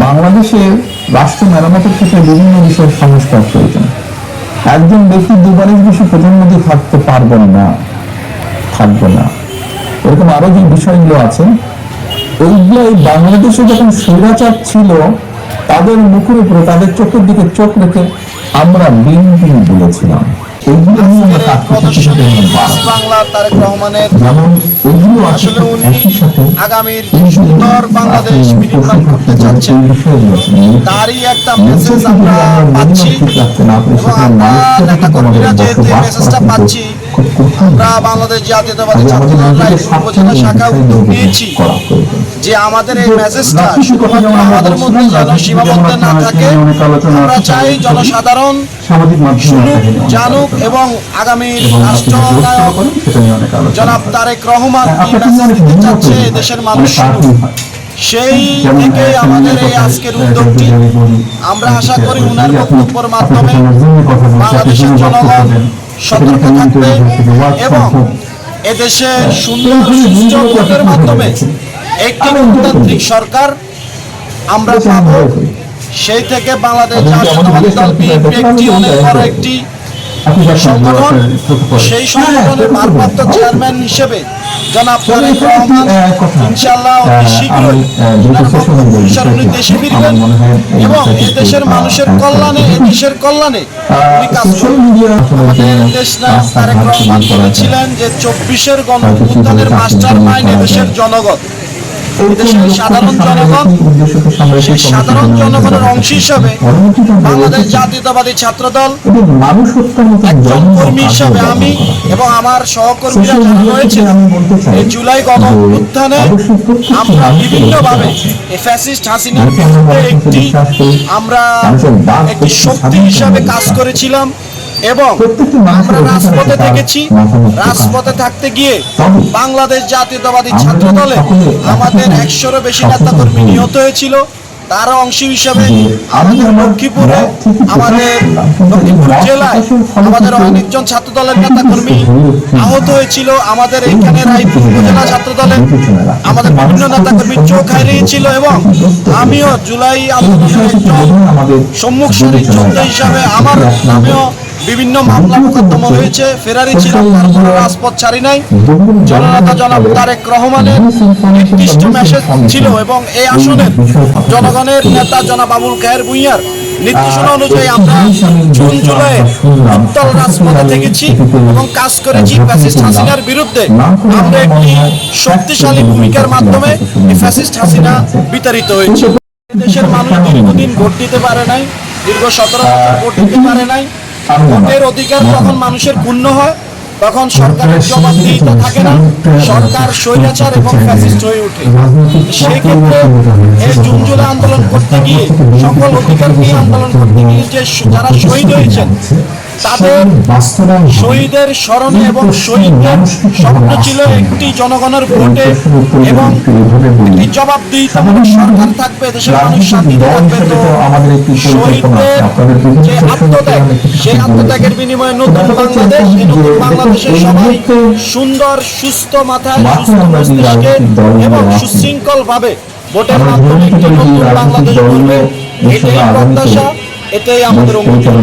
বাংলাদেশের রাষ্ট্র মেরামতের ক্ষেত্রে বিভিন্ন বিষয়ের সংস্কার প্রয়োজন। একজন ব্যক্তি দুবারের বেশি প্রধানমন্ত্রী থাকতে পারবেন না, থাকবে না। এরকম আরও যে বিষয়গুলো আছে ওইগুলো বাংলাদেশে যখন স্বৈরাচার ছিল, তাদের মুখের উপরে, তাদের চোখের দিকে চোখ রেখে আমরা বিন বিন বলেছিলাম এইগুলো নিয়ে আমরা কাজ করতে প্রদর্শনী করতে পাঁচ বাংলা তারেক রহমানের যেমন এগুলো আছে আসলে উনি আগামীর সুন্দর বাংলাদেশ বিনির্মাণ করতে চাচ্ছেন তারই একটা মেসেজ আমরা পাচ্ছি। এবং আমরা নেতা কর্মীরা যেহেতু মেসেজটা পাচ্ছি আমরা বাংলাদেশ জাতীয়তাবাদী ছাত্র দল রায়পুর উপজেলা শাখা উদ্যোগ নিয়েছি যে আমাদের এই মেসেজটা শুধুমাত্র আমাদের মধ্যে যেন সীমাবদ্ধ না থাকে আমরা চাই জনসাধারণ শুনুক জানুক এবং আগামীর রাষ্ট্রনায়ক জনাব তারেক রহমান কি মেসেজ দিতে চাচ্ছে দেশের মানুষ সেই থেকে আমাদের এই আজকের উদ্যোগটি আমরা আশা করি উনার বক্তব্যের মাধ্যমে বাংলাদেশের জনগণ সতর্ক থাকবে এবং এদেশে সুন্দর সুস্থ ভোটের মাধ্যমে একটি গণতান্ত্রিক সরকার আমরা পাব? সেই থেকে বাংলাদেশ জাতীয়তাবাদী দল বিএনপি একটি অনেক বড় একটি সংগঠন সেই সংগঠনের ভারপ্রাপ্ত চেয়ারম্যান হিসেবে জনাব তারেক রহমান ইনশাল্লাহ অতি শীঘ্রই তার বক্তব্য অনুসারে উনি দেশে ফিরবেন এবং দেশের মানুষের কল্যাণে দেশের কল্যাণে উনি কাজ আমাদের দেশ তারেক রহমান বলেছিলেন যে চব্বিশের গণ অভ্যুত্থানের মাস্টার মাইন্ড এদেশের জনগণ। দেশের সাধারণ জনগণ সেই সাধারণ জনগণের অংশ হিসাবে বাংলাদেশ জাতীয়তাবাদী ছাত্র দল একজন কর্মী হিসাবে আমি এবং আমার সহকর্মীরা যারা রয়েছে এই জুলাই গণ অভ্যুত্থানে আমরা বিভিন্নভাবে এই ফ্যাসিস্ট হাসিনার বিরুদ্ধে একটি আমরা একটি শক্তি হিসাবে কাজ করেছিলাম। এবং আমরা রাজপথে থেকেছি। রাজপথে থাকতে গিয়ে বাংলাদেশ জাতীয়তাবাদী ছাত্র দলে আমাদের একশোরও বেশি নেতা কর্মী নিহত হয়েছিল। তার অংশ হিসাবে আমাদের লক্ষ্মীপুরে আমাদের লক্ষ্মীপুর জেলায় আমাদের অনেকজন ছাত্র দলের নেতা কর্মী আহত হয়েছিল। আমাদের এখানে রায়পুর উপজেলা ছাত্র দলে আমাদের বিভিন্ন নেতা কর্মী চোখ হারিয়েছিল এবং আমিও জুলাই আন্দোলনের একজন সম্মুখ সারির যোদ্ধা হিসাবে আমার নামেও বিভিন্ন মামলা মোকদ্দমা হয়েছে। ফেরারি ছিলাম তারপরে রাজপথ ছাড়ি নাই। জননেতা জনাব তারেক রহমানের নির্দিষ্ট মেসেজ ছিল এবং এই আসনের জনগণের নেতা জনাব আবুল খায়ের ভুইয়ার নির্দেশনা অনুযায়ী আমরা জুন জুলাই উত্তর রাজপথে থেকেছি এবং কাজ করেছি ফ্যাসিস্ট হাসিনার বিরুদ্ধে। আমরা একটি শক্তিশালী ভূমিকার মাধ্যমে ফ্যাসিস্ট হাসিনা বিতাড়িত হয়েছে। দেশের মানুষ দীর্ঘদিন ভোট দিতে পারে নাই, দীর্ঘ সতেরো বছর ভোট দিতে পারে নাই। ভোটের অধিকার যখন মানুষের পূর্ণ হয়, তখন সরকারের জবাবদিহিতা থাকে না, সরকার স্বৈরাচার এবং ফ্যাসিস্ট হয়ে ওঠে। সেই ক্ষেত্রে এই আন্দোলন করতে গিয়ে সকল অধিকার নিয়ে আন্দোলন করতে গিয়ে যে যারা শহীদ হয়েছেন তাদের শহীদের স্মরণে এবং শহীদদের স্বপ্ন ছিল একটি জনগণের ভোটে এবং একটি জবাবদিহিতামূলক সরকার থাকবে দেশের মানুষ শান্তিতে থাকবে তো শহীদদের যে আত্মত্যাগ সেই আত্মত্যাগের বিনিময়ে নতুন বাংলাদেশ এই নতুন বাংলাদেশের সবাই সুন্দর সুস্থ মাথায় সুস্থ মস্তিষ্কে এবং সুশৃঙ্খল ভাবে ভোটের মাধ্যমে একটি নতুন বাংলাদেশ গড়বে এটাই প্রত্যাশা এটাই আমাদের অঙ্গীকার।